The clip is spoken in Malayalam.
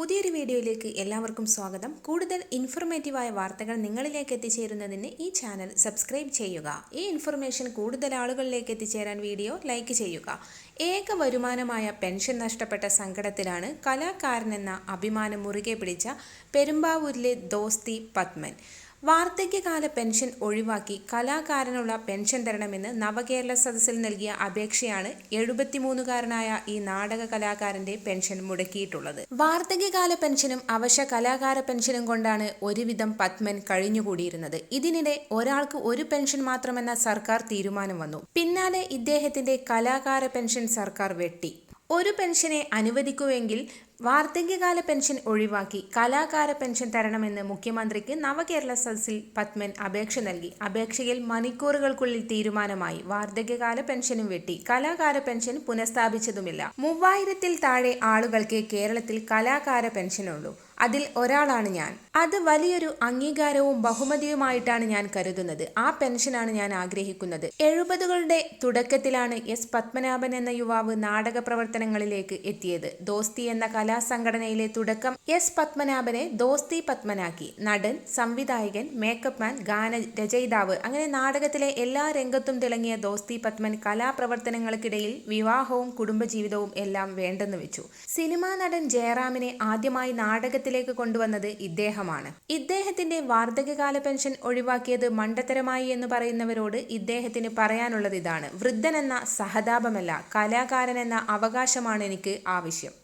പുതിയൊരു വീഡിയോയിലേക്ക് എല്ലാവർക്കും സ്വാഗതം. കൂടുതൽ ഇൻഫർമേറ്റീവായ വാർത്തകൾ നിങ്ങളിലേക്ക് എത്തിച്ചേരുന്നതിന് ഈ ചാനൽ സബ്സ്ക്രൈബ് ചെയ്യുക. ഈ ഇൻഫർമേഷൻ കൂടുതൽ ആളുകളിലേക്ക് എത്തിച്ചേരാൻ വീഡിയോ ലൈക്ക് ചെയ്യുക. ഏക വരുമാനമായ പെൻഷൻ നഷ്ടപ്പെട്ട സങ്കടത്തിലാണ് കലാകാരനെന്ന അഭിമാനം മുറുകെ പിടിച്ച പെരുമ്പാവൂരിലെ ദോസ്തി പത്മൻ. വാർദ്ധക്യകാല പെൻഷൻ ഒഴിവാക്കി കലാകാരനുള്ള പെൻഷൻ തരണമെന്ന് നവകേരള സദസ്സിൽ നൽകിയ അപേക്ഷയാണ് എഴുപത്തിമൂന്നുകാരനായ ഈ നാടക കലാകാരന്റെ പെൻഷൻ മുടക്കിയിട്ടുള്ളത്. വാർദ്ധക്യകാല പെൻഷനും അവശ കലാകാര പെൻഷനും കൊണ്ടാണ് ഒരുവിധം പത്മൻ കഴിഞ്ഞുകൂടിയിരുന്നത്. ഇതിനിടെ ഒരാൾക്ക് ഒരു പെൻഷൻ മാത്രമെന്ന സർക്കാർ തീരുമാനം വന്നു. പിന്നാലെ ഇദ്ദേഹത്തിന്റെ കലാകാര പെൻഷൻ സർക്കാർ വെട്ടി. ഒരു പെൻഷനെ അനുവദിക്കുമെങ്കിൽ വാർദ്ധക്യകാല പെൻഷൻ ഒഴിവാക്കി കലാകാര പെൻഷൻ തരണമെന്ന് മുഖ്യമന്ത്രിക്ക് നവകേരള സദസ്സിൽ പത്മൻ അപേക്ഷ നൽകി. അപേക്ഷയിൽ മണിക്കൂറുകൾക്കുള്ളിൽ തീരുമാനമായി വാർദ്ധക്യകാല പെൻഷനും വെട്ടി. കലാകാര പെൻഷൻ പുനഃസ്ഥാപിച്ചതുമില്ല. മൂവായിരത്തിൽ താഴെ ആളുകൾക്ക് കേരളത്തിൽ കലാകാര പെൻഷനുള്ളൂ. അതിൽ ഒരാളാണ് ഞാൻ. അത് വലിയൊരു അംഗീകാരവും ബഹുമതിയുമായിട്ടാണ് ഞാൻ കരുതുന്നത്. ആ പെൻഷനാണ് ഞാൻ ആഗ്രഹിക്കുന്നത്. എഴുപതുകളുടെ തുടക്കത്തിലാണ് എസ് പത്മനാഭൻ എന്ന യുവാവ് നാടക പ്രവർത്തനങ്ങളിലേക്ക് എത്തിയത്. ദോസ്തി എന്ന കലാസംഘടനയിലെ തുടക്കം എസ് പത്മനാഭനെ ദോസ്തി പത്മനാക്കി. നടൻ സംവിധായകൻ മേക്കപ്പ് മാൻ ഗാന രചയിതാവ്. അങ്ങനെ നാടകത്തിലെ എല്ലാ രംഗത്തും തിളങ്ങിയ ദോസ്തി പത്മൻ കലാപ്രവർത്തനങ്ങൾക്കിടയിൽ വിവാഹവും കുടുംബജീവിതവും എല്ലാം വേണ്ടെന്ന് വെച്ചു. സിനിമാ നടൻ ജയറാമിനെ ആദ്യമായി നാടകത്തിലേക്ക് കൊണ്ടുവന്നത് ഇദ്ദേഹമാണ്. ഇദ്ദേഹത്തിന്റെ വാർദ്ധക്യകാല പെൻഷൻ ഒഴിവാക്കിയത് മണ്ടത്തരമായി എന്ന് പറയുന്നവരോട് ഇദ്ദേഹത്തിന് പറയാനുള്ളത് ഇതാണ്. വൃദ്ധനെന്ന സഹതാപമല്ല കലാകാരൻ എന്ന അവകാശമാണ് എനിക്ക് ആവശ്യം.